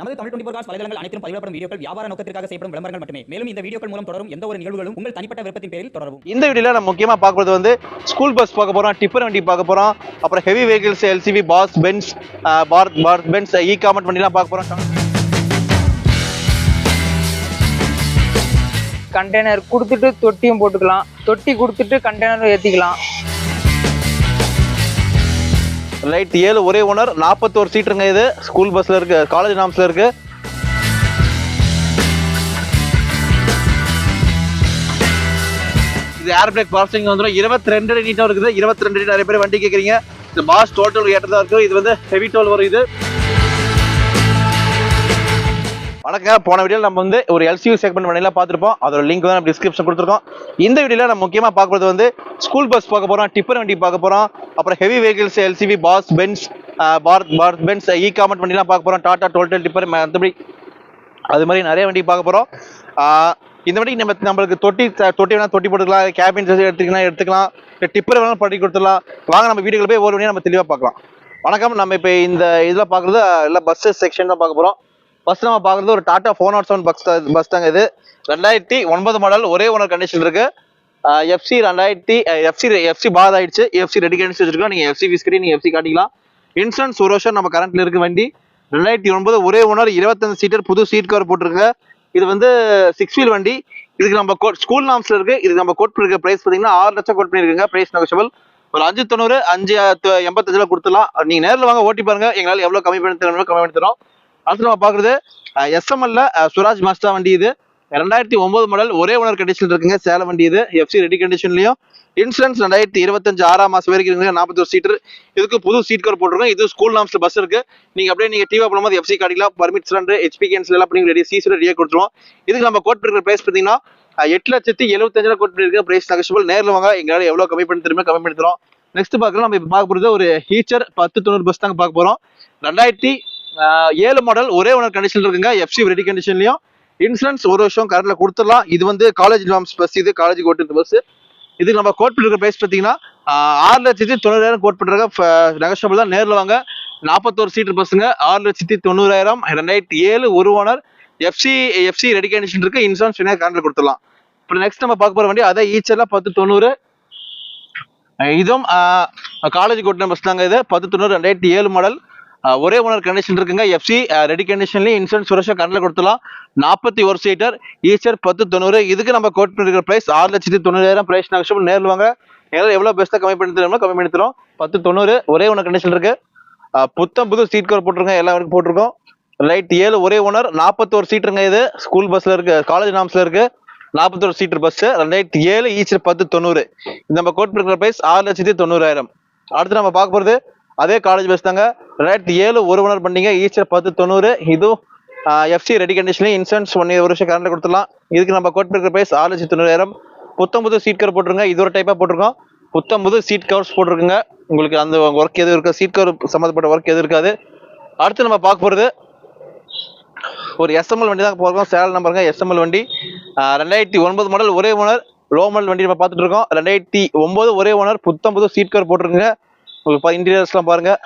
நமது Tamil twenty cos வலைதளங்கள் அனைத்தும் பதிவிடப்படும் வீடியோக்கள் வியாபார நோக்கத்திற்காக செய்யப்படும் விளம்பரங்கள் மட்டுமே. மேலும் இந்த வீடியோக்கள் மூலம் தொடரும் எந்த ஒரு நிகழ்வுகளும் உங்கள் தனிப்பட்ட விருப்பத்தின் பேரில் தொடரவும். இந்த வீடியோல நம்ம முக்கியமா பார்க்கறது வந்து ஸ்கூல் பஸ் பார்க்க போறோம் டிப்பர் வண்டி பார்க்க போறோம் அப்புறம் heavy vehicles LCV bus Benz Bharat Bharat Benz இ காமர்ட் வண்டிலாம் பார்க்க போறோம். கண்டெய்னர் கொடுத்துட்டு தொட்டியும் போட்டுக்கலாம். தொட்டி கொடுத்துட்டு கண்டெய்னரும் ஏற்றிக்கலாம் ரைட் ஏழு ஒரே ஓனர் நாற்பத்தோரு சீட்டுங்க இது. ஸ்கூல் பஸ்ல இருக்கு காலேஜ் நாம்ஸ்ல இருக்கு. இது ஏர் பிரேக் ப்ராசஸிங் வந்துடும் இருபத்தி ரெண்டு அடி நீட்டாக இருக்குது. இருபத்தி ரெண்டு நிறைய பேர் வண்டி கேட்குறீங்க இந்த பாஸ் டோட்டல் ஏற்றதாக இருக்கும். இது வந்து ஹெவி டோல் வரும் இது. வணக்கம் போன வீடியோ நம்ம வந்து ஒரு எல்சியூ செக்மெண்ட் வண்டியெல்லாம் பார்த்துருப்போம். அதோட லிங்க் தான் டிஸ்கிரிப்ஷன் கொடுத்துருக்கோம். இந்த வீடியோவில் நம்ம முக்கியமாக பார்க்கறது வந்து ஸ்கூல் பஸ் பார்க்க போகிறோம் டிப்பர் வண்டி பார்க்க போகிறோம் அப்புறம் heavy vehicles LCV bus Benz Bharat Bharat Benz இ காமர்ட் வண்டிலாம் பார்க்க போகிறோம் டாடா டோல்டல் டிப்பர் மற்றபடி அது மாதிரி நிறைய வண்டி பார்க்க போகிறோம் இந்த வண்டி நம்ம நம்மளுக்கு தொட்டி தொட்டி வேணால் தொட்டி போட்டுக்கலாம். கேபின் எடுத்துக்கலாம். எடுத்துக்கலாம் டிப்பர் வேணாலும் பண்ணி கொடுத்துடலாம். வாங்க நம்ம வீடுகளை போய் ஒரு வண்டியை நம்ம தெளிவாக பார்க்கலாம். வணக்கம். நம்ம இப்போ இந்த இதில் பார்க்குறது எல்லாம் பஸ்ஸஸ் செக்ஷன் தான் பார்க்க போகிறோம் ஃபர்ஸ்ட் நம்ம பார்க்குறது ஒரு Tata four nought seven bus bus தாங்க இது. ரெண்டாயிரத்தி ஒன்பது மாடல் ஒரே ஓனர் கண்டிஷன் இருக்கு. எஃப்சி ரெண்டாயிரத்தி எஃப்சி எஃப்சி பாத் ஆயிடுச்சு. எஃப்சி ரெடி கண்டிஷன் வச்சிருக்கோம் நீங்கள் எஃப்சி விஸ்கரி நீங்கள் எஃப்சி காட்டிக்கலாம். இன்சூரன்ஸ் ஒரு வருஷம் நம்ம கரண்ட்ல இருக்கு வண்டி. ரெண்டாயிரத்தி ஒன்பது ஒரே ஓனர் இருபத்தஞ்சு சீட்டர் புது சீட் கவர் போட்டிருக்கு. இது வந்து சிக்ஸ் வீல் வண்டி. இதுக்கு நம்ம ஸ்கூல் நாம்ஸ்ல இருக்கு. இதுக்கு நம்ம கோட் பண்ணிருக்க பிரைஸ் பார்த்தீங்கன்னா ஆறு லட்சம் கோட் பண்ணிருக்கீங்க. பிரைஸ் நெகோஷியபிள் ஒரு அஞ்சு தொண்ணூறு அஞ்சு எண்பத்தஞ்சுல கொடுத்துலாம் நீங்க நேரில் வாங்க ஓட்டி பாருங்க. எங்களால் எவ்வளவு கம்மி பண்ணி தரணும் கம்மி பண்ணி தரோம். அடுத்து நம்ம பார்க்குறது எஸ்எம்எல்ல சுராஜ் மாஸ்டா வண்டி இது. ரெண்டாயிரத்தி ஒன்பது மாடல் ஒரே ஓனர் கண்டிஷன் இருக்குங்க சேலம் வண்டி இது. எஃப்சி ரெடி கண்டிஷன்லயும் இன்சூரன்ஸ் ரெண்டாயிரத்தி இருபத்தஞ்சு ஆறாம் மாசம் வரைக்கும் இருக்குங்க நாற்பத்தொரு சீட்டர் இதுக்கு புது சீட் கவர் போட்டிருக்கோம். இது ஸ்கூல் நாம்ஸ்ல பஸ் இருக்கு. நீங்க அப்படியே நீங்க டிவா போடும்போது எஃப்சி காட்டிக்கலாம். பர்மிட் சிலிண்டர் ஹெச்பி கேன்சல் எல்லாம் பண்ணி ரெடி சீசர் ரெடியாக கொடுத்துருவோம். இதுக்கு நம்ம கோட் இருக்கிற பிரைஸ் பார்த்தீங்கன்னா எட்டு லட்சத்தி எழுபத்தஞ்சு கோட் பண்ணிருக்க பிரைஸ் நெகஷியபிள் நேரில் வாங்க. எங்களால் எவ்வளவு கம்மி பண்ணி தருமே கம்மி பண்ணி தரோம் நெக்ஸ்ட் பார்க்கலாம். நம்ம இப்போ பார்க்க போகிறது ஒரு ஹீச்சர் பத்து தொண்ணூறு பஸ் தாங்க பார்க்க போகிறோம் ரெண்டாயிரத்தி ஏழு மாடல் ஒரே ஓனர் கண்டிஷன் இருக்குங்க. எஃப்சி ரெடி கண்டிஷன்லயும் இன்சூரன்ஸ் ஒரு வருஷம் கரண்ட்ல கொடுத்துடலாம். இது வந்து காலேஜ் நாம்ஸ் பஸ் இது காலேஜ் ஓட்டு பஸ் இதுக்கு நம்ம கோட் பண்ணிருக்க பிரைஸ் பார்த்தீங்கன்னா ஆறு லட்சத்தி தொண்ணூறாயிரம் கோட் பண்றாங்க நெகஷபிள் தான். நேரில் வாங்க. நாற்பத்தோரு சீட்டு பஸ்ஸுங்க ஆறு லட்சத்தி தொண்ணூறாயிரம். ரெண்டாயிரத்தி ஏழு ஒரு owner FC FC ready condition இருக்கு. இன்சூரன்ஸ் ஃபினான்ஸ் கரண்ட்ல கொடுத்துடலாம். இப்போ நெக்ஸ்ட் நம்ம பார்க்க போற வண்டி அதே ஈச்செல்லாம் பத்து தொண்ணூறு. இதுவும் காலேஜ் கோட்டின பஸ் தாங்க இது. பத்து தொண்ணூறு ரெண்டாயிரத்தி ஏழு மாடல் ஒரே ஓனர் கண்டிஷன் இருக்குங்க. எஃப்சி ரெடி கண்டிஷன்லயும் இன்சூரன்ஸ் சுரேஷா கண்ணில் கொடுத்துலாம் நாற்பத்தி ஒரு சீட்டர் ஈச்சர் பத்து தொண்ணூறு. இதுக்கு நம்ம கோட் பண்ணிருக்கிற பிரைஸ் ஆறு லட்சத்தி தொண்ணூறாயிரம். பிரைஸ் நெகஷியபிள் நேரில் வாங்க. நேரில் எவ்வளோ பெஸ்ட்டாக கம்மி பண்ணி தரோமோ கம்மி பண்ணி தரோம் பத்து தொண்ணூறு ஒரே ஓனர் கண்டிஷன் இருக்கு. புத்தம் புது சீட் கவர் போட்டிருக்கோம். எல்லா வரைக்கும் போட்டிருக்கோம். ரைட் ஏழு ஒரே ஓனர் நாற்பத்தோரு சீட்டுங்க இது. ஸ்கூல் பஸ்ல இருக்கு. காலேஜ் நாம்ஸ்ல இருக்கு. நாற்பத்தோரு சீட்டர் பஸ் ரெண்டாயிரத்தி ஏழு ஈச்சர் பத்து தொண்ணூறு. இந்த நம்ம கோட் பண்ணிருக்கிற பிரைஸ் ஆறு லட்சத்தி தொண்ணூறாயிரம். அடுத்து நம்ம பார்க்க போறது அதே காலேஜ் பஸ் தாங்க. ரெண்டாயிரத்தி ஏழு ஒரு ஓனர் பண்ணீங்க. ஈச்சர் பத்து தொண்ணூறு. இதுவும் எஃப்சி ரெடி கண்டிஷன்லயும் இன்சூரன்ஸ் ஒன் ஒரு வருஷம் கரண்ட் கொடுத்துலாம் இதுக்கு நம்ம கோட் பிரைஸ் ஆறு லட்சத்தி தொண்ணூறாயிரம். புத்தம்புது சீட் கவர் போட்டிருங்க. இது ஒரு டைப்பாக போட்டிருக்கோம். புத்தம்புது சீட் கவர்ஸ் போட்டிருக்குங்க. உங்களுக்கு அந்த ஒர்க் எதுவும் இருக்கா சீட் கவர் சம்மந்தப்பட்ட ஒர்க் எதுவும் இருக்காது. அடுத்து நம்ம பார்க்க போகிறது ஒரு எஸ்எம்எல் வண்டி தான் போகிறோம் சேல் நம்பருங்க எஸ்எம்எல் வண்டி. ரெண்டாயிரத்தி ஒன்பது மாடல் ஒரே ஓனர் லோ மாடல் வண்டி நம்ம பார்த்துட்டு இருக்கோம். ரெண்டாயிரத்தி ஒன்பது ஒரே ஓனர் புத்தம் புது சீட் கவர் போட்டிருக்குங்க. உங்களுக்கு இன்டீரியர்ஸ்லாம் பாருங்கள்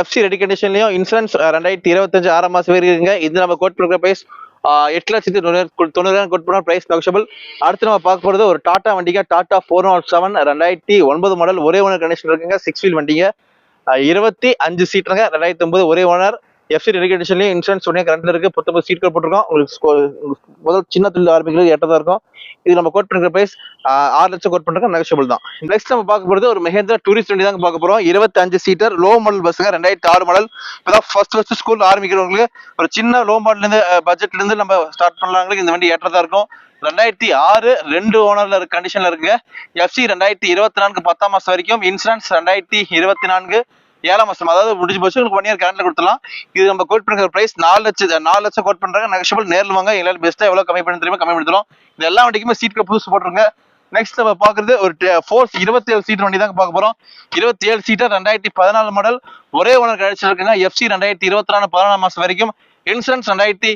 எஃப்சி ரெடி கண்டிஷன்லையும் இன்சூரன்ஸ் ரெண்டாயிரத்தி இருபத்தஞ்சு ஆறாம் மாதம் வரைக்கும் இருக்குங்க. இது நம்ம கோட் பண்ணுற ப்ரைஸ் எட்டு லட்சத்தி தொண்ணூறு தொண்ணூறாயிரம் கோட் பண்ண ப்ரைஸ் நெகஷபிள் அடுத்து நம்ம பார்க்க போகிறது ஒரு டாட்டா வண்டிங்க. டாட்டா ஃபோர் நாட் செவன் ரெண்டாயிரத்தி ஒன்பது மாடல் ஒரே ஓனர் கண்டிஷன் இருக்குங்க. சிக்ஸ் வீல் வண்டிங்க. இருபத்தி அஞ்சு சீட்டுங்க ரெண்டாயிரத்தி ஒன்பது ஒரே ஓனர் எஃப்சி ரெடிகேஷன்லயும் இன்சூரன்ஸ் உடனே கரண்ட்ல இருக்கு. புத்தம்பது சீட் கோட் போட்டிருக்கோம். உங்களுக்கு முதல் சின்ன தொழில் ஆரம்பிக்கிறது எட்டதா இருக்கும். இது நம்ம கோட் பண்ணுற பிரைஸ் ஆறு லட்சம் கோட் பண்ணுறது நெகஷபிள் தான். நெக்ஸ்ட் நம்ம பார்க்க போகிறது ஒரு மஹேந்திரா டூரிஸ்ட் வண்டி தாங்க பார்க்க போறோம். இருபத்தஞ்சு சீட்டர் லோ மாடல் பஸ்ஸுங்க ரெண்டாயிரத்தி ஆறு மாடல் இப்போதான் ஃபர்ஸ்ட் ஃபர்ஸ்ட் ஸ்கூல் ஆரம்பிக்கிறவங்களுக்கு ஒரு சின்ன லோ மாடல் இருந்து பட்ஜெட்ல இருந்து நம்ம ஸ்டார்ட் பண்ணலாங்களுக்கு இந்த வண்டி ஏற்றதா இருக்கும். ரெண்டாயிரத்தி ஆறு ரெண்டு ஓனர்ல இருக்க கண்டிஷன்ல இருக்குங்க. எஃப்சி ரெண்டாயிரத்தி இருபத்தி நான்கு பத்தாம் மாசம் வரைக்கும் இன்சூரன்ஸ் ரெண்டாயிரத்தி இருபத்தி நான்கு ஏழாம் மாசம் அதாவது முடிஞ்சு போச்சு உங்களுக்கு ஒன் இயர் கேரண்டில் கொடுத்துலாம் இது நம்ம கோட் பண்ணுற பிரைஸ் நாலு லட்சம் நாலு லட்சம் கோட் பண்ணுறாங்க நெக்ஸ்டபிள் நேரில் வாங்க எல்லாரும் பெஸ்ட்டாக எவ்வளோ கம்மி பண்ணி தெரியுமா கம்மி பண்ணி தரோம் இது எல்லா வண்டிக்குமே சீட் புதுசு போட்டுருங்க. நெக்ஸ்ட் நம்ம பார்க்குறது ஒரு ஃபோர்ஸ் இருபத்தி ஏழு சீட் வண்டி தான் பார்க்க போறோம். இருபத்தி ஏழு ரெண்டாயிரத்தி பதினாலு மாடல் ஒரே ஓனர் கழிச்சு எஃப்சி ரெண்டாயிரத்தி இருபத்தி நாலு பதினாலாம் மாசம் வரைக்கும். இன்சூரன்ஸ் ரெண்டாயிரத்தி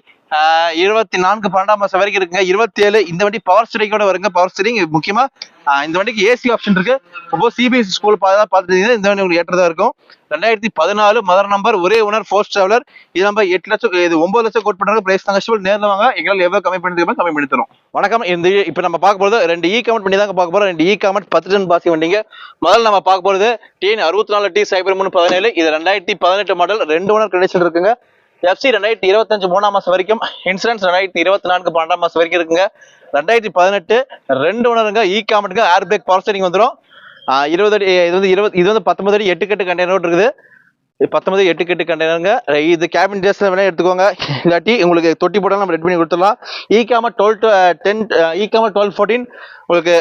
இருபத்தி நான்கு பன்னெண்டாம் மாசம் வரைக்கும் இருக்குங்க. இருபத்தி ஏழு இந்த வண்டி பவர் ஸ்டீரிங்கோட வருங்க. பவர் ஸ்டீரிங் முக்கியமா இந்த வண்டிக்கு ஏசி ஆப்ஷன் இருக்கு. ரொம்ப சிபிஎஸ்சி ஸ்கூல் பார்த்துட்டீங்கன்னா இந்த வண்டி உங்களுக்கு ஏற்றதா இருக்கும். ரெண்டாயிரத்தி பதினாலு மதர் நம்பர் ஒரே ஓனர் ஃபோர் டிராவலர் இது நம்ம எட்டு லட்சம் இது ஒன்பது லட்சம் கோட் பண்றாங்க பிரைஸ் நாங்க நேரில் வாங்க. எங்களால் எவ்வளவு கம்மி பண்ணி கம்மி பண்ணி தரும் வணக்கம். இந்த இப்போ நம்ம பார்க்க போகிறது ரெண்டு இ கமெண்ட் பண்ணி தாங்க பார்க்க போகிறோம் ரெண்டு இ கமெண்ட் பத்து டன் பாசி வண்டிங்க. முதல்ல நம்ம பார்க்க போகிறது டிஎன் அறுபத்தி நாலு டி சைபர் மூணு பதினேழு. இது ரெண்டாயிரத்தி பதினெட்டு மாடல் ரெண்டு ஓனர் கண்டிஷன் இருக்குங்க. எஃப்சி ரெண்டாயிரத்தி இருபத்தஞ்சு மூணாம் மாசம் வரைக்கும் இன்சூரன்ஸ் ரெண்டாயிரத்தி இருபத்தி நான்கு பன்னெண்டாம் மாசம் வரைக்கும் இருக்குங்க. ரெண்டாயிரத்தி பதினெட்டு ரெண்டு உணருங்க இ காமெண்ட்டுங்க ஏர் பிரேக் வந்துடும் இருபது அடி இது வந்து இருபது இது வந்து பத்தொன்பது அடி எட்டு கட்டு கண்டெய்னர் இருக்குது. பத்தொன்பது எட்டு கட்டு கண்டெய்னருங்க இது கேபின் டேஸ்ல வேணா எடுத்துக்கோங்க. இல்லாட்டி உங்களுக்கு தொட்டி போட்டாலும் நம்ம ரெடி பண்ணி கொடுத்துடலாம். இ காம டுவெல் டென் இ காமர் டுவெல் ஃபோர்டீன் உங்களுக்கு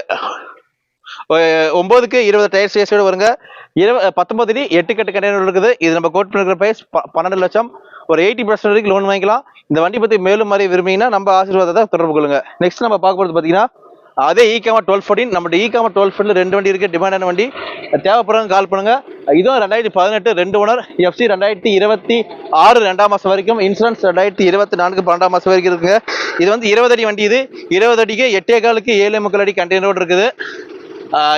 ஒன்பதுக்கு இருபது டயர் சேஸோடு வருங்க. இருபது பத்தொன்பது அடி எட்டு கட்டு கண்டெய்னர் இருக்குது. இது நம்ம கோட் பண்ணிருக்கிற பிரைஸ் பன்னெண்டு லட்சம். ஒரு எயிட்டி பர்சன்ட் வரைக்கும் லோன் வாங்கிக்கலாம். இந்த வண்டி பத்தி மேலும் மாதிரி விரும்பிங்கன்னா நம்ம ஆசீர்வாதத்தை தொடர்பு கொள்ளுங்க. நெக்ஸ்ட் நம்ம பார்க்க போறது பாத்தீங்கன்னா அதே இ காமர் டுவெல் ஃபோர்டின் நம்ம இ காமர் டுவெல் ஃபோர்டில் ரெண்டு வண்டி இருக்கு டிமாண்டான வண்டி. தேவைப்படுறவங்க கால் பண்ணுங்க. இதுவும் ரெண்டாயிரத்தி பதினெட்டு ரெண்டு ஓனர் எஃப்சி ரெண்டாயிரத்தி இருபத்தி ஆறு ரெண்டாம் மாசம் வரைக்கும். இன்சூரன்ஸ் ரெண்டாயிரத்தி இருபத்தி நான்கு பன்னெண்டாம் மாசம் வரைக்கும் இருக்குங்க இது வந்து இருபது அடி வண்டி இது. இருபது அடிக்கு எட்டே காலுக்கு ஏழு முக்கால் அடி கண்டெய்னரோடு இருக்குது.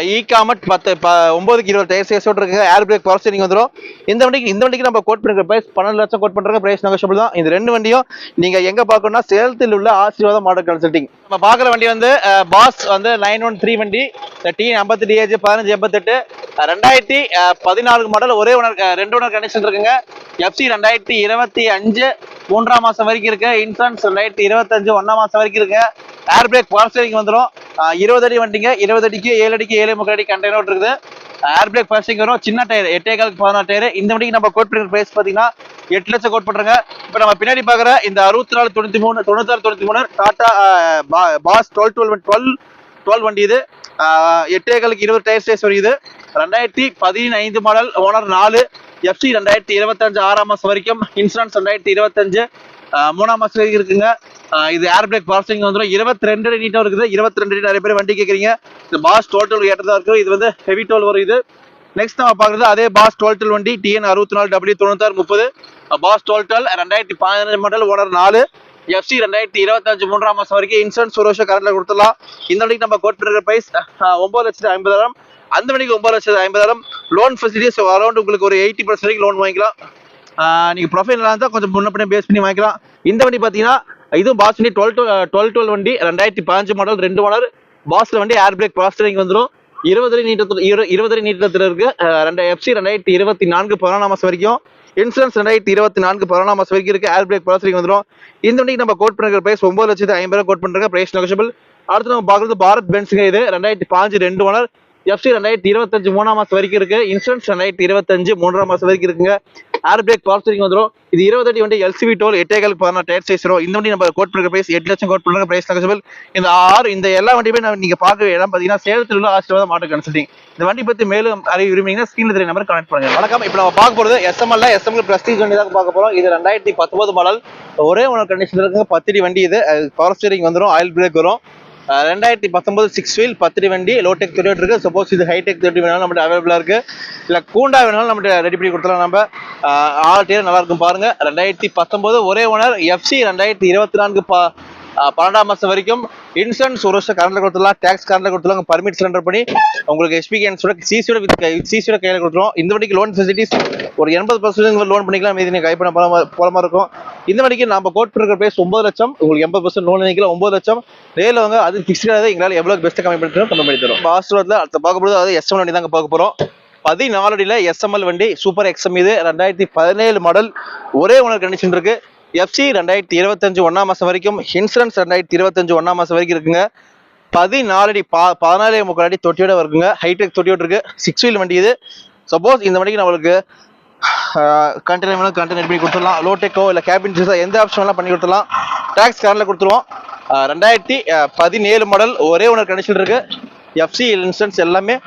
இ காமட் பத்து ஒன்பதுக்கு இருபது டயர் சேஸோட இருக்கு ஏர் பிரேக் பவர் ஸ்டீரிங் வந்துடும் இந்த வண்டிக்கு இந்த வண்டிக்கு நம்ம கோட் பண்ணுற பிரைஸ் பன்னெண்டு லட்சம் கோட் பண்றாங்க பிரைஸ் நெகோஷியபிள் தான். இந்த ரெண்டு வண்டியும் நீங்கள் எங்கே பார்க்கணும்னா சேலத்தில் உள்ள ஆசீர்வாதம் மாடல் கன்சல்டிங் நம்ம பார்க்குற வண்டி வந்து பாஸ் வந்து நைன் ஒன் த்ரீ வண்டி. டி ஐம்பத்தி டிஏஜ் பதினஞ்சு எண்பத்தெட்டு. ரெண்டாயிரத்தி பதினாலு மாடல் ஒரே உணர் ரெண்டு ஓனர் கண்டிஷன் இருக்குங்க. எஃப்சி ரெண்டாயிரத்தி இருபத்தி அஞ்சு மூன்றாம் மாசம் வரைக்கும் இருக்கு. இன்சூரன்ஸ் ரெண்டாயிரத்தி இருபத்தஞ்சு ஒன்றாம் மாசம் வரைக்கும் இருக்கு. ஏர் பிரேக் பவர் ஸ்டீரிங் வந்துடும் இருபது அடி வண்டிங்க. இருபது அடிக்கு ஏழு அடிக்கு ஏழு முக்கால் அடி கண்டெய்னர் இருக்குது. ஏர் பிரேக் பவர் வரும். சின்ன டயர் எட்டே காலுக்கு பதினாறு டயர் இந்த மணிக்கு நம்ம கோட் பண்ணுற பிரைஸ் பார்த்தீங்கன்னா எட்டு லட்சம் கோட் பண்றாங்க இப்போ நம்ம பின்னாடி பார்க்குற இந்த அறுபத்தி நாலு தொண்ணூத்தி மூணு தொண்ணூத்தாறு தொண்ணூற்றி மூணு Tata pass twelve twelve twelve twelve வண்டி இது. ஆஹ் எட்டே காலுக்கு இருபது டயர் ஸ்டேஸ் வருது ரெண்டாயிரத்தி பதினைந்து மாடல் ஓனர் நாலு எஃப்சி ரெண்டாயிரத்தி இருபத்தஞ்சு ஆறாம் மாதம் வரைக்கும் இன்சூரன்ஸ் ரெண்டாயிரத்தி இருபத்தஞ்சு. மூணாம் மாசம் வரைக்கும் இருக்குங்க. இது ஏர் பிரேக் பாசிங் வந்துடும் இருபத்தி ரெண்டு அடி நீட்டாக இருக்குது. இருபத்தி ரெண்டு அடி நிறைய பேர் வண்டி கேட்குறீங்க இது பாஸ் டோட்டல் ஏற்றதா இருக்கும் இது வந்து ஹெவி டோல் வரும் இது. நெக்ஸ்ட் நம்ம பார்க்குறது அதே பாஸ் டோல்டல் வண்டி டிஎன் அறுபத்தி நாலு டபிள்யூ தொண்ணூத்தாறு முப்பது. பாஸ் டோல்டல் ரெண்டாயிரத்தி பதினஞ்சு மாடல் ஓனர் நாலு. எஃப்சி ரெண்டாயிரத்தி இருபத்தஞ்சு மூன்றாம் மாதம் வரைக்கும் இன்சூரன்ஸ் ஒரு வருஷம் கரண்ட்ல கொடுத்துடலாம். இந்த வண்டிக்கு நம்ம கோட் பண்ணுற பிரைஸ் ஒன்பது லட்சத்து ஐம்பதாயிரம். அந்த வண்டிக்கு ஒன்பது லட்சத்து ஐம்பதாயிரம். லோன் ஃபெசிலிட்டிஸ் அரௌண்ட் உங்களுக்கு ஒரு எயிட்டி பர்சன்ட் வரைக்கும் லோன் வாங்கிக்கலாம். நீங்கள் ப்ரொஃபைலாக இருந்தால் கொஞ்சம் முன்ன பின்னே பேஸ் பண்ணி வாங்கிக்கலாம். இந்த வண்டி பார்த்தீங்கன்னா இதுவும் பாஸ் வண்டி டுவெல் டுவெல் டுவெல் வண்டி ரெண்டாயிரத்தி பதினஞ்சு மாடல் ரெண்டு ஓனர் பாஸில் வண்டி ஏர் பிரேக் ப்ராஸ்டரிங் வந்துடும் இருபது அடி நீட்டத்தில் இரு- இருபது அடி நீட்டத்தில் இருக்கு. ரெண்டு எஃப்சி ரெண்டாயிரத்தி இருபத்தி நான்கு பதினொன்றாம் மாதம் வரைக்கும். இன்சூரன்ஸ் ரெண்டாயிரத்தி இருபத்தி நான்கு பதினொன்றாம் மாதம் வரைக்கும் இருக்கு. ஏர் பிரேக் ப்ராஸ்டரிங் வந்துடும் இந்த வண்டிக்கு நம்ம கோட் பண்ணுற பிரைஸ் ஒன்பது லட்சத்து ஐம்பது ரூபா கோட் பண்ணுறாங்க பிரைஸ் நெகோஷியபிள் அடுத்து நம்ம பார்க்குறது பாரத் பென்ஸுங்க இது. ரெண்டாயிரத்தி பாஞ்சு ரெண்டு ஓனர் எஃப்சி ரெண்டாயிரத்தி இருபத்தஞ்சு மூணாம் மாசம் வரைக்கும் இருக்கு. இன்சூரன்ஸ் ரெண்டாயிரத்தி இருபத்தஞ்சு மூன்றாம் மாசம் வரைக்கும் இருக்குங்க. ஏர் பிரேக் பவர் ஸ்டீரிங் வந்துடும் இது இருபது அடி வண்டி எல்சிவி டோல் எட்டேகால் பதினாறு டயர் சைஸ் வரும். இந்த வண்டி நம்ம கோட் பண்ணுற பிரைஸ் எட்டு லட்சம் கோட் பண்ணுற பிரைஸ் நெகசபிள் இந்த ஆறு இந்த எல்லா வண்டியுமே நம்ம நீங்க பார்க்க இடம் பார்த்தீங்கன்னா சேலத்தில் உள்ள ஆசீர்வாதம் மாட்டோ கன்சல்டிங் இந்த வண்டி பற்றி மேலும் அறிய விரும்புறீங்கன்னா ஸ்கிரீன்ல தெரிய நம்பர் கனெக்ட் பண்ணுங்க. வணக்கம். இப்போ நம்ம பார்க்க போகிறது எஸ்எம்எல்ல எஸ்எம்எல் பிரஸ்டீஜ் வண்டி தான் பார்க்க போகிறோம் இது ரெண்டாயிரத்தி பத்தொன்பது மாடல் ஒரே ஒன்று கண்டிஷன் இருக்குங்க. பத்தடி வண்டி இது. பவர் ஸ்டீரிங் வந்துடும் ஆயில் பிரேக் வரும். ரெண்டாயிரத்தி பத்தொன்பது சிக்ஸ் வீல் பத்திரி வண்டி லோடெக் தொழில் இருக்கு சப்போஸ் இது ஹைடெக் தொட்டி வேணாலும் நம்மகிட்ட அவைலபிளாக இருக்கு இல்ல கூண்டா வேணாலும் நம்மகிட்ட ரெடி பண்ணி கொடுத்துலாம் நம்ம அஹ் ஆல் டேர் நல்லா இருக்கும் பாருங்க ரெண்டாயிரத்தி பத்தொன்பது ஒரே ஓனர் எஃப்சி ரெண்டாயிரத்தி இருபத்தி நான்கு பா பன்னெண்டாம் மாசம் வரைக்கும் இன்சூரன்ஸ் ஒரு வருஷம் கரண்ட்ல கொடுத்துடலாம். டேக்ஸ் கரண்ட்ல கொடுத்துருவாங்க பர்மிட் சிலிண்டர் பண்ணி உங்களுக்கு எஸ்பி கேன்ஸோட சிசியோட வித் சிசியோட கையில கொடுத்துருவோம். இந்த வண்டிக்கு லோன் ஃபெசிலிட்டிஸ் ஒரு எண்பது பர்சன்ட் லோன் பண்ணிக்கலாம். மீது நீங்க கைப்பட போல போல மாதிரி இருக்கும். இந்த வண்டிக்கு நம்ம கோட் பண்ணுற பிரைஸ் ஒன்பது லட்சம். உங்களுக்கு எண்பது பர்சன்ட் லோன் நினைக்கலாம் ஒன்பது லட்சம். நேரில் வாங்க அது ஃபிக்ஸ்டாக எங்களால் எவ்வளோ பெஸ்ட்டாக கம்மி பண்ணி கம்மி பண்ணி தரும் ஆஸ்ட்ரோத்தில் அடுத்த பார்க்க போகிறது அது எஸ்எம் வண்டி தாங்க பார்க்க போகிறோம் பதினாலு அடியில் எஸ்எம்எல் வண்டி சூப்பர் எக்ஸ்எம் இது. ரெண்டாயிரத்தி பதினேழு மாடல் ஒரே ஓனர் கண்டிஷன் இருக்குது எஃப்சி ரெண்டாயிரத்தி இருபத்தஞ்சு ஒன்றாம் மாதம் வரைக்கும் இன்சூரன்ஸ் ரெண்டாயிரத்தி இருபத்தஞ்சு ஒன்றாம் மாதம் வரைக்கும் இருக்குங்க. பதினாலு அடி பா பதினாலே முக்கால் அடி தொட்டியோட இருக்குங்க ஹைடெக் தொட்டியோட இருக்கு. சிக்ஸ் வீல் வண்டி இது. சப்போஸ் இந்த வண்டிக்கு நம்மளுக்கு கண்டெய்னர் வேணும் கண்டெய்னர் பண்ணி கொடுத்துடலாம். லோடெக்கோ இல்லை கேபின் எந்த ஆப்ஷன் வேணாலும் பண்ணி கொடுத்துடலாம். டேக்ஸ் கார்டில் கொடுத்துருவோம். ரெண்டாயிரத்தி பதினேழு மாடல் ஒரே ஒன்று கண்டிஷன் இருக்கு. எஃப்சி இன்சூரன்ஸ் எல்லாமே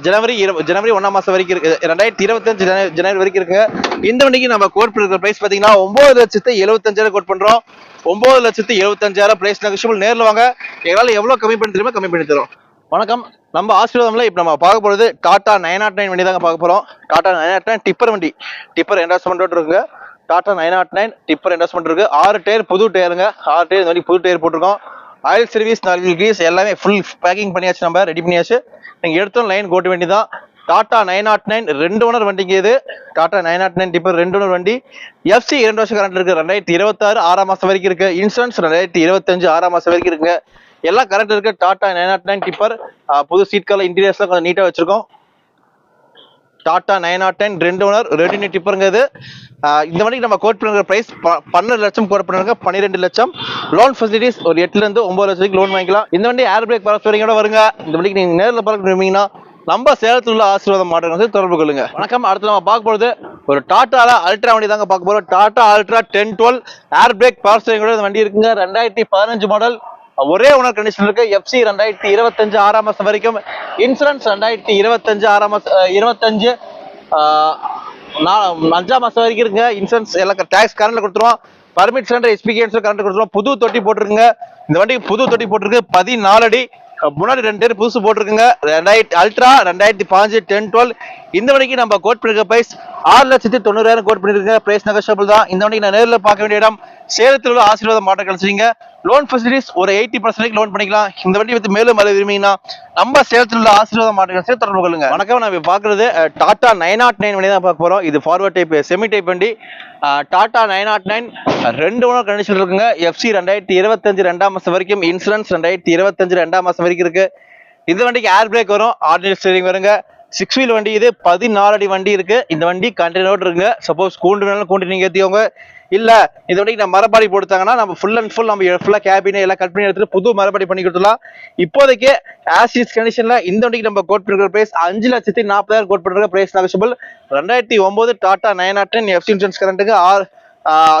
ஜனவரி இரு ஜனவரி ஒன்றாம் மாதம் வரைக்கும் இருக்குது ரெண்டாயிரத்தி இருபத்தஞ்சு ஜன- ஜனவரி வரைக்கும் இருக்குங்க. இந்த வண்டிக்கு நம்ம கோட் பண்ணுற ப்ரைஸ் பார்த்தீங்கன்னா ஒம்பது லட்சத்து எழுபத்தஞ்சாயிரம் கோட் பண்ணுறோம் ஒம்பது லட்சத்து எழுபத்தஞ்சாயிரம் ப்ரைஸ் நெகஷியபிள் நேரில் வாங்க. எங்களால் எவ்வளோ கம்மி பண்ணி தருமோ கம்மி பண்ணி தரும். வணக்கம். நம்ம ஆசீர்வாதம்ல இப்போ நம்ம பார்க்க போகிறது டாடா நைன் நாட் நைன் வண்டி தாங்க பார்க்க போகிறோம் Tata nine nought nine tipper வண்டி. டிப்பர் என்டாஸ்மெண்ட் இருக்கு. Tata nine nought nine tipper endorsement இருக்கு. ஆறு டயர் புது டயருங்க. ஆறு டயர் இந்த மாதிரி புது டயர் போட்டிருக்கோம். ஆயில் சர்வீஸ் நாலு கிரீஸ் எல்லாமே ஃபுல் பேக்கிங் பண்ணியாச்சு நம்ம ரெடி பண்ணியாச்சு. நீங்கள் எடுத்தோம் லைன் கோட்ட வேண்டியதான் டாடா நைன் நாட் நைன் ரெண்டு ஓனர் வண்டிங்க இது. Tata nine nought nine tipper ரெண்டு ஓனர் வண்டி. எஃப்சி இரண்டு வருஷம் கரண்ட் இருக்கு. ரெண்டாயிரத்தி இருபத்தாறு ஆறாம் மாசம் வரைக்கும் இருக்கு. இன்சூரன்ஸ் ரெண்டாயிரத்தி இருபத்தஞ்சு ஆறாம் மாசம் வரைக்கும் இருக்கு எல்லாம் கரண்ட் இருக்கு. Tata nine nought nine tipper புது சீட் கலர் இன்டீரியர்ஸ்லாம் கொஞ்சம் நீட்டா வச்சிருக்கோம். டாடா நைன் நாட் நைன் ரெண்டு ஓனர் ரெண்டு டிப்பருங்கிறது இந்த வண்டிக்கு நம்ம கோட் பண்ணுற பிரைஸ் பன்னெண்டு லட்சம் கோட் பண்ணுறாங்க. பன்னிரெண்டு லட்சம். லோன் ஃபெசிலிட்டிஸ் ஒரு எட்டுல இருந்து ஒன்பது லட்சம் லோன் வாங்கிக்கலாம். இந்த வண்டி ஏர் பிரேக் பரஸ் வரைக்கும் கூட வருங்க. இந்த வண்டிக்கு நீங்க நேரில் பார்க்க விரும்புனீங்கன்னா நம்ம சேலத்தில் உள்ள ஆசீர்வாதம் மாடல் வந்து தொடர்பு கொள்ளுங்க. வணக்கம். அடுத்து நம்ம பார்க்க போகிறது ஒரு டாட்டால அல்ட்ரா வண்டி தாங்க பார்க்க போகிறோம் Tata Ultra ten twelve air brake power steering இந்த வண்டி இருக்குங்க. ரெண்டாயிரத்தி பதினஞ்சு மாடல் ஒரே ஓனர் கண்டிஷன் இருக்கு. எஃப்சி ரெண்டாயிரத்தி இருபத்தஞ்சு ஆறாம் மாதம் வரைக்கும். இன்சூரன்ஸ் ரெண்டாயிரத்தி இருபத்தஞ்சு ஆறாம் மாதம் இருபத்தஞ்சு அஞ்சாம் மாதம் வரைக்கும் இருக்குங்க. இன்சூரன்ஸ் எல்லாம் டேக்ஸ் கரண்ட்ல கொடுத்துருவோம். பர்மிட் சென்டர் எஸ்பிகேன்ஸ் கரண்ட் கொடுத்துருவோம். புது தொட்டி போட்டிருக்குங்க. இந்த வண்டிக்கு புது தொட்டி போட்டிருக்கு. பதினாலு அடி. முன்னாடி ரெண்டு பேர் புதுசு போட்டிருக்குங்க. ரெண்டாயிரத்தி அல்ட்ரா ரெண்டாயிரத்தி பாஞ்சு டென் டுவெல். இந்த வரைக்கும் நம்ம கோட் பண்ணிருக்க பிரைஸ் ஆறு லட்சத்தி தொண்ணூறாயிரம் கோட் பண்ணிருக்கேன் பிரைஸ் நெகோஷியபிள் தான். இந்த வண்டிக்கு நான் நேரில் பார்க்க வேண்டிய இடம். சேலத்தில் உள்ள ஆசீர்வாதம் மாட்ட கழிச்சிங்க லோன் ஃபெசிலிட்டிஸ் ஒரு எயிட்டி பர்சன்டேஜ் லோன் பண்ணிக்கலாம். இந்த வண்டி பற்றி மேலும் மழை விரும்பிங்கன்னா நம்ம சேலத்தில் உள்ள ஆசீர்வாதம் மாட்டேங்க. சேர்த்து தொடர்பு கொள்ளுங்க வணக்கம் நான் இப்போ பார்க்கறது அஹ், டாடா நைன் நாட் நைன் வண்டி தான் பார்க்க போகிறோம் இது ஃபார்வர்ட் டைப் செமி டைப் வண்டி. Tata Tata nine nought nine ரெண்டு ஓனர் கண்டிஷன் இருக்குங்க. எஃப்சி ரெண்டாயிரத்தி இருபத்தஞ்சு ரெண்டாம் மாதம் வரைக்கும் இன்சூரன்ஸ் ரெண்டாயிரத்தி இருபத்தஞ்சு ரெண்டாம் மாதம் வரைக்கும் இருக்குது இந்த வண்டிக்கு ஏர் பிரேக் வரும் ஆர்டினரி ஸ்டீரிங் வருங்க. சிக்ஸ் வீல் வண்டி இது பதினாலு அடி வண்டி இருக்கு. இந்த வண்டி கண்டினியூட் இருக்குங்க. சப்போஸ் கூண்டு வேணாலும் கூண்டு நீங்க ஏத்திக்கோங்க. இல்ல இந்த வண்டிக்கு நம்ம மரபாடி போடுத்தாங்கன்னா நம்ம ஃபுல் அண்ட் ஃபுல் நம்ம ஃபுல்லா கேபினை எல்லாம் கட் பண்ணி எடுத்துட்டு புது மரபாடி பண்ணி கொடுத்துலாம் இப்போதைக்கு ஆசிஸ் கண்டிஷன்ல இந்த வண்டிக்கு நம்ம கோட் பண்ணிருக்கிற பிரைஸ் அஞ்சு லட்சத்தி நாற்பதாயிரம் கோட் பண்ணிருக்க பிரைஸ் நெகோஷியபிள் ரெண்டாயிரத்தி ஒன்பது டாடா நைன் ஆட்டன் டென் எஃப்சி இன்சூரன்ஸ் கரண்ட்டுக்கு ஆறு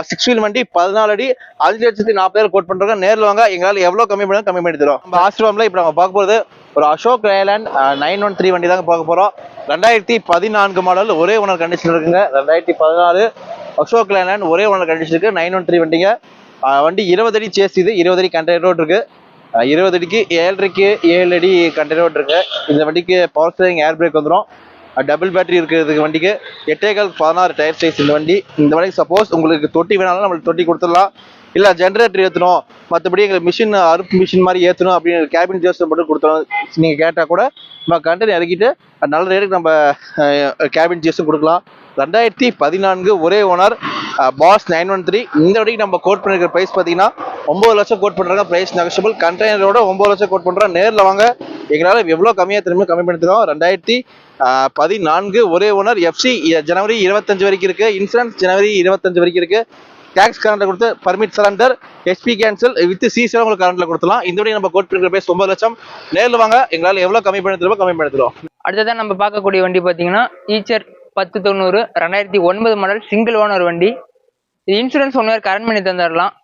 சிக்ஸ் வீல் வண்டி பதினாலு அடி அஞ்சு லட்சத்தி நாற்பதாயிரம் கோட் பண்ணுறோம் நேரில் வாங்க. எங்களால எவ்வளவு கம்மி பண்ண கம்மி பண்ணி தரோம் நம்ம ஆசிரமில் இப்ப நம்ம பார்க்க போகிறது ஒரு Ashok Leyland nine one three வண்டி தாங்க பார்க்க போறோம். ரெண்டாயிரத்தி பதினான்கு மாடல் ஒரே ஓனர் கண்டிஷன் இருக்குங்க. ரெண்டாயிரத்தி பதினாலு அசோக் லேலண்ட் ஒரே ஓனர் கண்டிஷன் இருக்கு. நைன் ஒன் த்ரீ வண்டிங்க. வண்டி இருபது அடி சேஸ் இது. இருபது அடி கண்டெய்னர் ரோட் இருக்கு. இருபது அடிக்கு ஏழரைக்கு ஏழு அடி கண்டெய்னர் ரோட் இருக்கு. இந்த வண்டிக்கு பவர் ஸ்டேரிங் ஏர் பிரேக் வந்துடும் டபுள் பேட்டரி இருக்கிறதுக்கு வண்டிக்கு எட்டேகால் பதினாறு டயர் சைஸ் இந்த வண்டி. இந்த வண்டிக்கு சப்போஸ் உங்களுக்கு தொட்டி வேணாலும் நம்மளுக்கு தொட்டி கொடுத்துடலாம். இல்லை ஜென்ரேட்டர் ஏற்றணும் மற்றபடி எங்களுக்கு மிஷின் அறுப்பு மிஷின் மாதிரி ஏற்றணும் அப்படின்னு கேபின் ஜோஸ் மட்டும் கொடுத்துரும் நீங்கள் கேட்டால் கூட நம்ம கண்டெய்னர் இறக்கிட்டு நல்ல ரேட்டுக்கு நம்ம கேபின் ஜேஸும் கொடுக்கலாம். ரெண்டாயிரத்தி பதினான்கு ஒரே owner pass nine one three இந்த வரைக்கும் நம்ம கோட் பண்ணிருக்கிற ப்ரைஸ் பார்த்தீங்கன்னா ஒம்பது லட்சம் கோட் பண்ணுறாங்க ப்ரைஸ் நெகஷபிள் கண்டெய்னரோட ஒம்பது லட்சம் கோட் பண்ணுறோம் நேரில் வாங்க. எங்களால் எவ்வளோ கம்மியாக திரும்ப கம்மி பண்ணி ரெண்டாயிரத்தி பதினான்கு ஒரே ஓனர் எஃப்சி ஜனவரி இருபத்தஞ்சு வரைக்கும் இருக்குது இன்சூரன்ஸ் ஜனவரி இருபத்தஞ்சு வரைக்கும் இருக்குது டேக்ஸ் கரண்ட்ல கொடுத்து permit surrender SP cancel with சிசியில் உங்களுக்கு கரண்ட்ல கொடுத்துலாம் இந்த வரைக்கும் நம்ம கோட் இருக்கிற பேஸ் ஒன்பது லட்சம். நேரில் வாங்க. எங்களால் எவ்வளோ கம்மி பண்ணி கம்மி பண்ணி தருவோம் அடுத்ததான் நம்ம பார்க்கக்கூடிய வண்டி பார்த்தீங்கன்னா ஈச்சர் பத்து தொண்ணூறு ரெண்டாயிரத்தி ஒன்பது மாடல் சிங்கிள் ஓனர் வண்டி. இது இன்சூரன்ஸ் ஒன் இயர் கரண்ட் பண்ணி தந்துடலாம்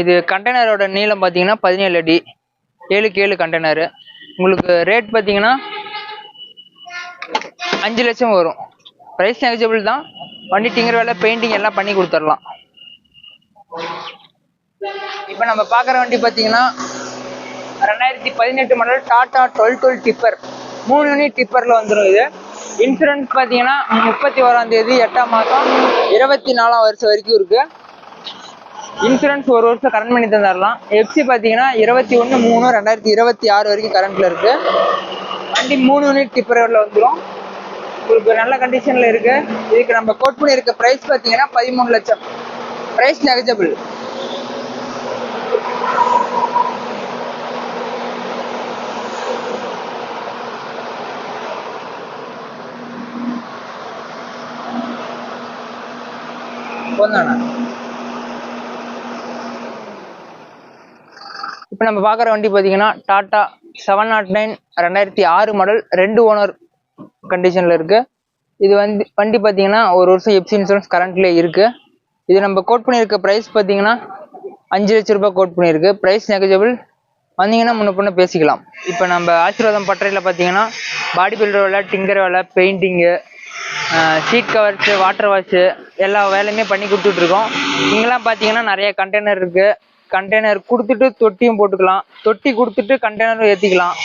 இது கண்டெய்னரோட நீளம் பார்த்தீங்கன்னா பதினேழு அடி. ஏழுக்கு ஏழு கண்டெய்னரு உங்களுக்கு ரேட் பார்த்தீங்கன்னா அஞ்சு லட்சம் வரும். ப்ரைஸ் நெகஜபிள் தான். வண்டி டிங்கர் வேலை பெயிண்டிங் எல்லாம் பண்ணி கொடுத்துடலாம். இப்போ நம்ம பார்க்குற வண்டி பார்த்தீங்கன்னா ரெண்டாயிரத்தி பதினெட்டு model Tata twelve twelve tipper மூணு யூனிட் டிப்பரில் வந்துடும் இது. இன்சூரன்ஸ் பார்த்தீங்கன்னா முப்பத்தி ஓராம் தேதி எட்டாம் மாதம் இருபத்தி நாலாம் வருஷம் வரைக்கும் இருக்கு. இன்சூரன்ஸ் ஒரு வருஷம் கரண்ட் பண்ணி தந்துடலாம் எஃப்சி பார்த்தீங்கன்னா இருபத்தி ஒன்று மூணு ரெண்டாயிரத்தி இருபத்தி ஆறு வரைக்கும் கரண்ட்ல இருக்கு. வண்டி மூணு யூனிட் டிப்பரில் வந்துடும் உங்களுக்கு நல்ல கண்டிஷன்ல இருக்கு. இதுக்கு நம்ம கோட் பண்ணியிருக்க ப்ரைஸ் பார்த்தீங்கன்னா பதிமூணு லட்சம். ப்ரைஸ் நெகஜபிள் இப்போ நம்ம பார்க்குற வண்டி பார்த்தீங்கன்னா டாடா செவன் நாட் நைன் ரெண்டாயிரத்தி ஆறு மாடல் ரெண்டு ஓனர் கண்டிஷனில் இருக்கு. இது வந்து வண்டி பார்த்தீங்கன்னா ஒரு வருஷம் எப்சி இன்சூரன்ஸ் கரண்ட்லேயே இருக்கு. இது நம்ம கோட் பண்ணியிருக்க ப்ரைஸ் பார்த்தீங்கன்னா அஞ்சு லட்ச ரூபாய் கோட் பண்ணியிருக்கு. ப்ரைஸ் நெகஜபிள் வந்தீங்கன்னா முன்ன பொண்ணு பேசிக்கலாம். இப்போ நம்ம ஆசீர்வாதம் பட்டறையில் பார்த்தீங்கன்னா பாடி பில்டர் வேலை டிங்கர் வேலை painting seat covers water wash எல்லா வேலையுமே பண்ணி கொடுத்துட்ருக்கோம் இங்கெல்லாம் பார்த்தீங்கன்னா நிறைய கண்டெய்னர் இருக்குது கண்டெய்னர் கொடுத்துட்டு தொட்டியும் போட்டுக்கலாம். தொட்டி கொடுத்துட்டு கண்டெய்னரும் ஏற்றிக்கலாம்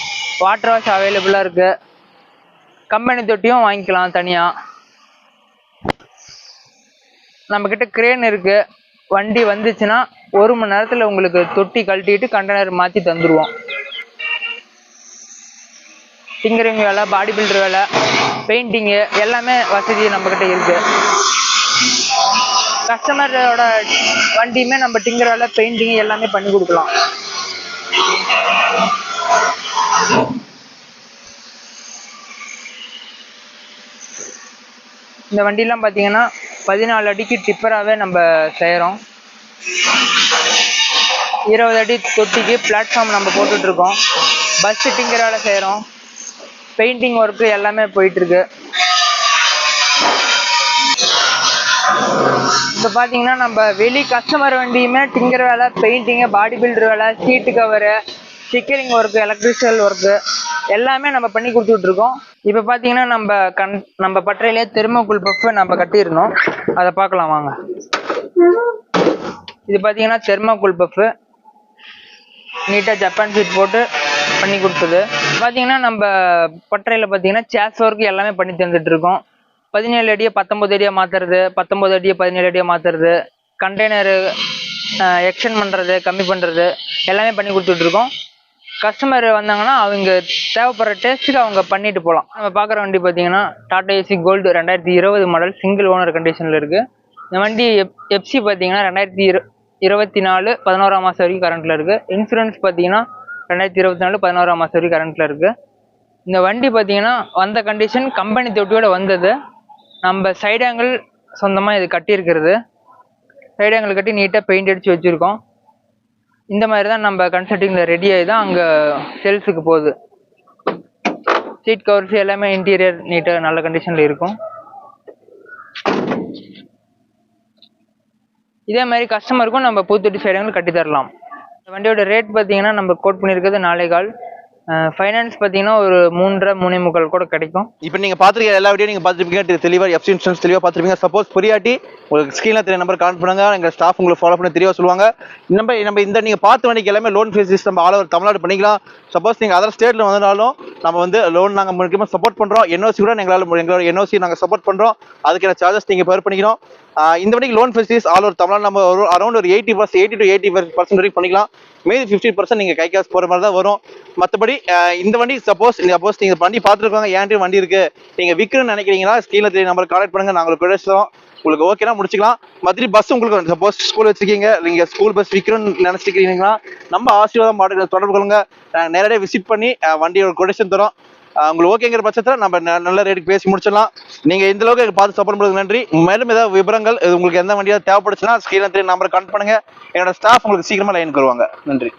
வாட்டர் வாஷ் அவைலபிளாக இருக்குது கம்பெனி தொட்டியும் வாங்கிக்கலாம் தனியாக நம்ம கிட்ட கிரேன் இருக்கு. வண்டி வந்துச்சுன்னா ஒரு மணி நேரத்துல உங்களுக்கு தொட்டி கழட்டிட்டு கண்டெய்னர் மாற்றி தந்துருவோம். டிங்கரிங் வேலை பாடி பில்டர் வேலை பெயிண்டிங்கு எல்லாமே வசதி நம்ம கிட்ட கஸ்டமரோட வண்டியுமே நம்ம டிங்கர் வேலை பெயிண்டிங் எல்லாமே பண்ணி கொடுக்கலாம். இந்த வண்டிலாம் பார்த்தீங்கன்னா பதினாலு அடிக்கு டிப்பராகவே நம்ம செய்கிறோம். இருபது அடி தொட்டிக்கு பிளாட்ஃபார்ம் நம்ம போட்டுட்டு இருக்கோம் பஸ் டிங்கர் வேலை செய்கிறோம். பெயிண்டிங் ஒர்க்கு எல்லாமே போயிட்டு இருக்கு இப்போ பார்த்தீங்கன்னா நம்ம வெளி கஸ்டமர் வண்டியுமே டிங்கர் வேலை பெயிண்டிங்கு பாடி பில்டர் வேலை seat cover stickering work electrical work எல்லாமே நம்ம பண்ணி கொடுத்துட்டு இருக்கோம் இப்போ பார்த்தீங்கன்னா நம்ம கண் நம்ம பட்டறையிலே தெருமக்குள் பஃப் நம்ம கட்டியிருந்தோம் அதை பார்க்கலாம் வாங்க. இது பார்த்தீங்கன்னா தெர்மோகுள் பஃப்பு நீட்டாக ஜப்பான் சீட் போட்டு பண்ணி கொடுத்தது. பார்த்தீங்கன்னா நம்ம பட்டறையில் பார்த்தீங்கன்னா சேஸ் ஒர்க் எல்லாமே பண்ணி தந்துட்டு இருக்கோம் பதினேழு அடியை பத்தொம்பது அடியை மாற்றுறது பத்தொம்பது அடியை பதினேழு அடியை மாற்றுறது கண்டெய்னரு எக்ஸ்டெண்ட் பண்ணுறது கம்மி பண்ணுறது எல்லாமே பண்ணி கொடுத்துட்ருக்கோம். கஸ்டமர் வந்தாங்கன்னா அவங்க தேவைப்படுற டேஸ்ட்டுக்கு அவங்க பண்ணிட்டு போகலாம் நம்ம பார்க்குற வண்டி பார்த்தீங்கன்னா டாடா ஏசி கோல்டு ரெண்டாயிரத்தி இருபது மாடல் சிங்கிள் ஓனர் கண்டிஷனில் இருக்குது இந்த வண்டி எப் எப்சி பார்த்தீங்கன்னா ரெண்டாயிரத்தி இரு இருபத்தி நாலு பதினோராம் மாதம் வரைக்கும் கரண்ட்டில் இருக்குது இன்சூரன்ஸ் பார்த்தீங்கன்னா ரெண்டாயிரத்தி இருபத்தி நாலு பதினோராம் மாதம் வரைக்கும் கரண்ட்டில் இருக்குது இந்த வண்டி பார்த்தீங்கன்னா வந்த கண்டிஷன் கம்பெனி தொட்டியோட வந்தது. நம்ம சைடு ஆங்கிள் சொந்தமாக இது கட்டியிருக்கிறது. சைடு ஆங்கிள் கட்டி நீட்டாக பெயிண்ட் அடித்து வச்சுருக்கோம். இந்த மாதிரி தான் நம்ம கன்சல்டிங்கில் ரெடி ஆகி தான் அங்கே சேல்ஸுக்கு போகுது. சீட் கவர்ஸ் எல்லாமே இன்டீரியர் நீட்டாக நல்ல கண்டிஷனில் இருக்கும். இதே மாதிரி கஸ்டமருக்கும் நம்ம பூத்தொட்டி சைடுங்கள் கட்டி தரலாம் இந்த வண்டியோட ரேட் பார்த்தீங்கன்னா நம்ம கோட் பண்ணியிருக்கிறது நாளை கால். ஃபைனான்ஸ் பார்த்தீங்கன்னா ஒரு மூன்றரை மூணே முக்கால் கூட கிடைக்கும். இப்போ நீங்கள் பாத்துருக்க எல்லா வீடியோ நீங்கள் பார்த்துருப்பீங்க தெளிவாக எஃப்சி இன்சூரன்ஸ் தெளிவாக பார்த்துருப்பீங்க சப்போஸ் புரியாட்டி உங்களுக்கு ஸ்கீனில் தெரிய நம்பர் கால் பண்ணுங்க. எங்கள் ஸ்டாஃப் உங்களுக்கு ஃபாலோ பண்ணி தெளிவா சொல்லுவாங்க. நம்ம நம்ம இந்த நீங்கள் பார்த்த வண்டிக்கு எல்லாமே லோன் ஃபெசிலிட்டிஸ் நம்ம ஆல் ஓவர் தமிழ்நாடு பண்ணிக்கலாம். சப்போஸ் நீங்கள் அதர் ஸ்டேட்டில் வந்தாலும் நம்ம வந்து லோன் நாங்கள் முக்கியமாக சப்போர்ட் பண்ணுறோம் என்ஓசி கூட எங்களால் எங்களோட என்ஓசி நாங்கள் சப்போர்ட் பண்ணுறோம் அதுக்கான சார்ஜஸ் நீங்கள் பேர் பண்ணிக்கிறோம் இந்த வண்டிக்கு loan facilities all over Tamil Nadu. நம்ம ஒரு அரௌண்ட் ஒரு eighty percent eighty to eighty percent வரைக்கும் பண்ணிக்கலாம். மீதி ஃபிஃப்டி பர்சன்ட் நீங்கள் கை காசு போகிற மாதிரி தான் வரும். மற்றபடி இந்த வண்டி சப்போஸ் சப்போஸ் நீங்கள் வண்டி பார்த்துருக்காங்க ஏன்ட்டு வண்டி இருக்குது நீங்கள் விற்கணும்னு நினைக்கிறீங்கன்னா ஸ்கீனில் தெரிய நம்பர் கான்டாக்ட் பண்ணுங்கள் நாங்கள் உங்களுக்கு உங்களுக்கு ஓகேனா முடிச்சுக்கலாம். மதுரை பஸ் உங்களுக்கு சப்போஸ் ஸ்கூல் வச்சிருக்கீங்க. நீங்கள் ஸ்கூல் பஸ் விற்கணும்னு நினைச்சிருக்கீங்கன்னா நம்ம ஆசீர்வாதம் மாட்டு தொடர்பு கொள்ளுங்க. நாங்கள் நேரடியாக விசிட் பண்ணி வண்டியோட கொடேஷன் தரோம் உங்களுக்கு ஓகேங்கிற பட்சத்தில் நம்ம நல்ல ரேட்டுக்கு பேசி முடிச்சிடலாம். நீங்க இந்த அளவுக்கு எங்களுக்கு பார்த்து சப்போர்ட் பண்ணுறது நன்றி. மேலும் ஏதாவது விவரங்கள் இது உங்களுக்கு எந்த வண்டியாக தேவைப்படுச்சுன்னா ஸ்கீல த்ரீ நம்பர் கான்டாக்ட் பண்ணுங்க. என்னோட ஸ்டாஃப் உங்களுக்கு சீக்கிரமா லைனுக்கு வருவாங்க. நன்றி.